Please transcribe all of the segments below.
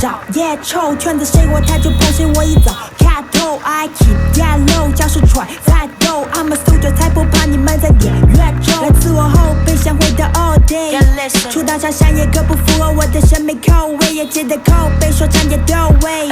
找烟抽，圈子谁火他就捧谁，我一早看透。I keep yellow，教授揣菜豆，I'm a soldier，才不怕你们在点乐州。来自我后备想回到 all day，出道上山野歌不符合我的审美口味，业界的口碑说唱也到位。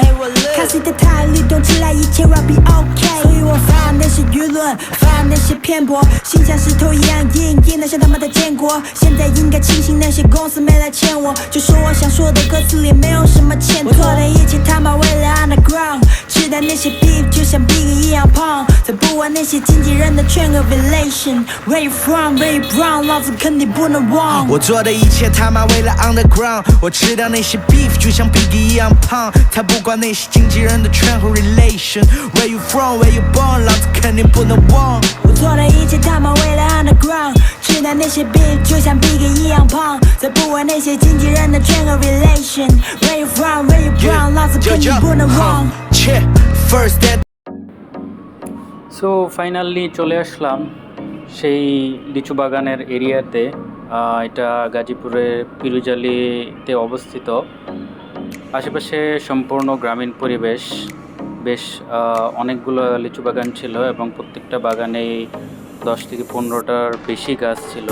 看谁的态律动起来，一切 will be okay。所以我发那些舆论，发那些偏颇，心像石头一样硬，硬的像他妈的建国。现在应该庆幸那些公司没来欠我，就说我想说的歌词里没有什么欠妥。我做的一切他妈为了 underground，吃的那些 beef 就像 Big 一样胖，才不玩那些经纪人的圈和 relation。Where you from? Where you from？老子肯定不能忘。我做的一切他妈为了 underground，我吃掉那些 beef 就像 Big 一样胖，才不管那些经纪人的圈和 relation。Where you from? Where you born？老子肯定不能忘。我做的一切他妈为了 underground，吃的那些 beat 就像 Big 一样胖，才不玩那些经纪人的圈和 relation。Where you from? Where you from？老子肯定不能忘。 Check first that so finally চলে আসলাম সেই লিচু বাগানের এরিয়াতে আহ, এটা গাজীপুরের পিরুজালিতে অবস্থিত আশেপাশে সম্পূর্ণ গ্রামীণ পরিবেশ বেশ আহ, অনেকগুলো লিচু বাগান ছিল এবং প্রত্যেকটা বাগানেই দশ থেকে পনেরোটার বেশি গাছ ছিল।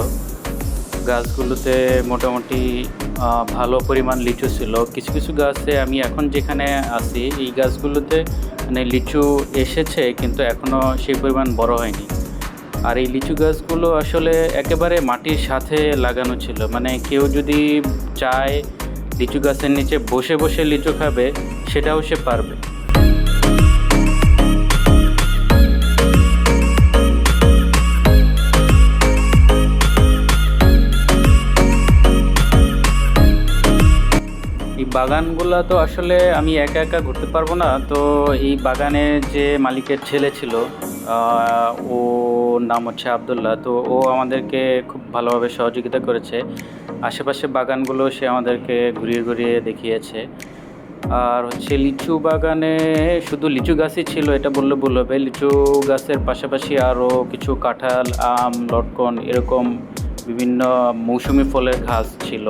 গাছগুলোতে মোটামুটি ভালো পরিমাণ লিচু ছিল। কিছু কিছু গাছে আমি এখন যেখানে আছি, এই গাছগুলোতে মানে লিচু এসেছে, কিন্তু এখনও সেই পরিমাণ বড় হয়নি। আর এই লিচু গাছগুলো আসলে একেবারে মাটির সাথে লাগানো ছিল। মানে কেউ যদি চায় লিচু গাছের নিচে বসে বসে লিচু খাবে, সেটাও সে পারবে। বাগানগুলো তো আসলে আমি একা একা ঘুরতে পারব না। তো এই বাগানে যে মালিকের ছেলে ছিল ও নাম হচ্ছে আবদুল্লাহ। তো ও আমাদেরকে খুব ভালোভাবে সহযোগিতা করেছে। আশেপাশে বাগানগুলো সে আমাদেরকে ঘুরিয়ে ঘুরিয়ে দেখিয়েছে। আর হচ্ছে লিচু বাগানে শুধু লিচু গাছই ছিল, এটা বললে ভুল হবে। লিচু গাছের পাশাপাশি আরও কিছু কাঁঠাল, আম, লটকন, এরকম বিভিন্ন মৌসুমি ফলের ঘাস ছিল।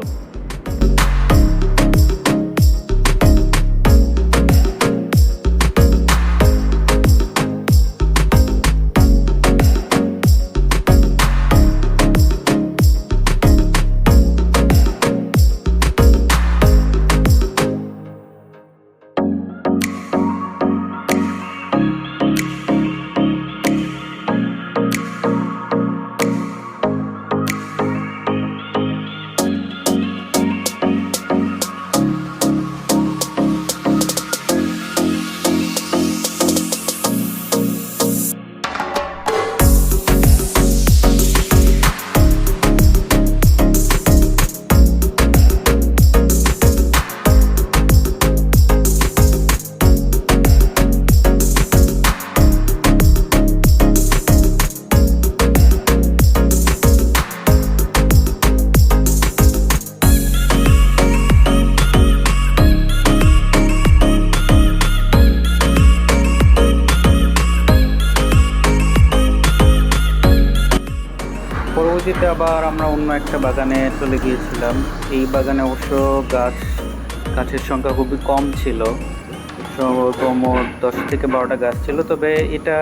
পরবর্তীতে আবার আমরা অন্য একটা বাগানে চলে গিয়েছিলাম। এই বাগানে অবশ্য গাছ, গাছের সংখ্যা খুবই কম ছিল। সম্ভবত মোট দশ থেকে বারোটা গাছ ছিল, তবে এটা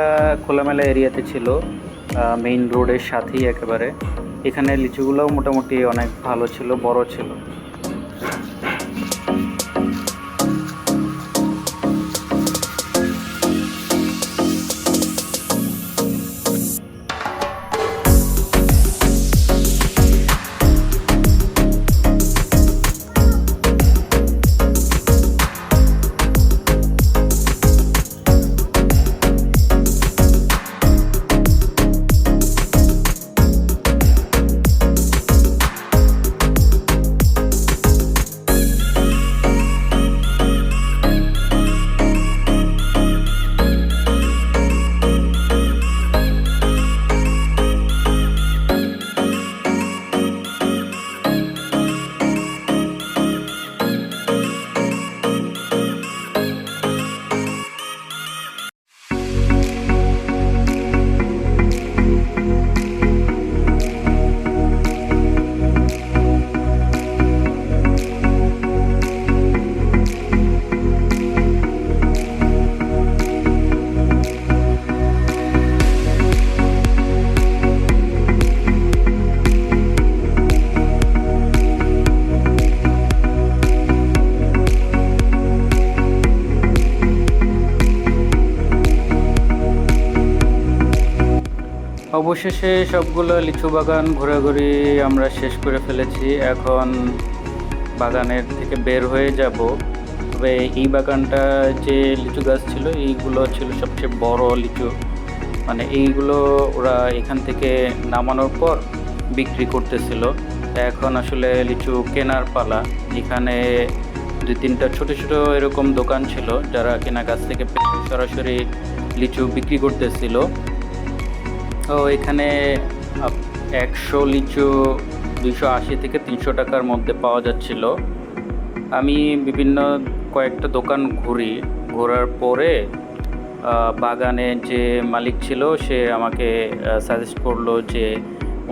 খোলামেলা এরিয়াতে ছিল মেইন রোডের সাথেই একেবারে। এখানে লিচুগুলোও মোটামুটি অনেক ভালো ছিল, বড় ছিল। অবশেষে সবগুলো লিচু বাগান ঘোরাঘুরি আমরা শেষ করে ফেলেছি। এখন বাগানের থেকে বের হয়ে যাব। তবে এই বাগানটা যে লিচু গাছ ছিল, এইগুলো ছিল সবচেয়ে বড় লিচু। মানে এইগুলো ওরা এখান থেকে নামানোর পর বিক্রি করতেছিল। এখন আসলে লিচু কেনার পালা। এখানে দুই তিনটা ছোট ছোট এরকম দোকান ছিল, যারা কেনা গাছ থেকে সরাসরি লিচু বিক্রি করতেছিল। তো এখানে একশো লিচু দুইশো আশি থেকে তিনশো টাকার মধ্যে পাওয়া যাচ্ছিল। আমি বিভিন্ন কয়েকটা দোকান ঘুরি। ঘোরার পরে বাগানে যে মালিক ছিল, সে আমাকে সাজেস্ট করল যে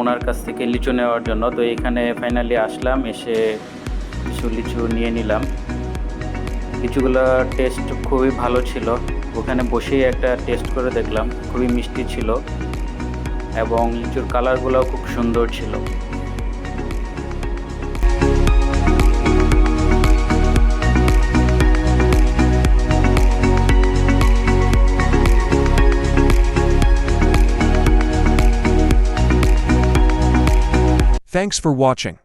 ওনার কাছ থেকে লিচু নেওয়ার জন্য। তো এখানে ফাইনালি আসলাম, এসে কিছু লিচু নিয়ে নিলাম। লিচুগুলোর টেস্ট খুবই ভালো ছিল। ওখানে বসেই একটা টেস্ট করে দেখলাম। খুবই মিষ্টি ছিল। এবং লিচুর কালারগুলোও খুব সুন্দর ছিল Thanks for watching.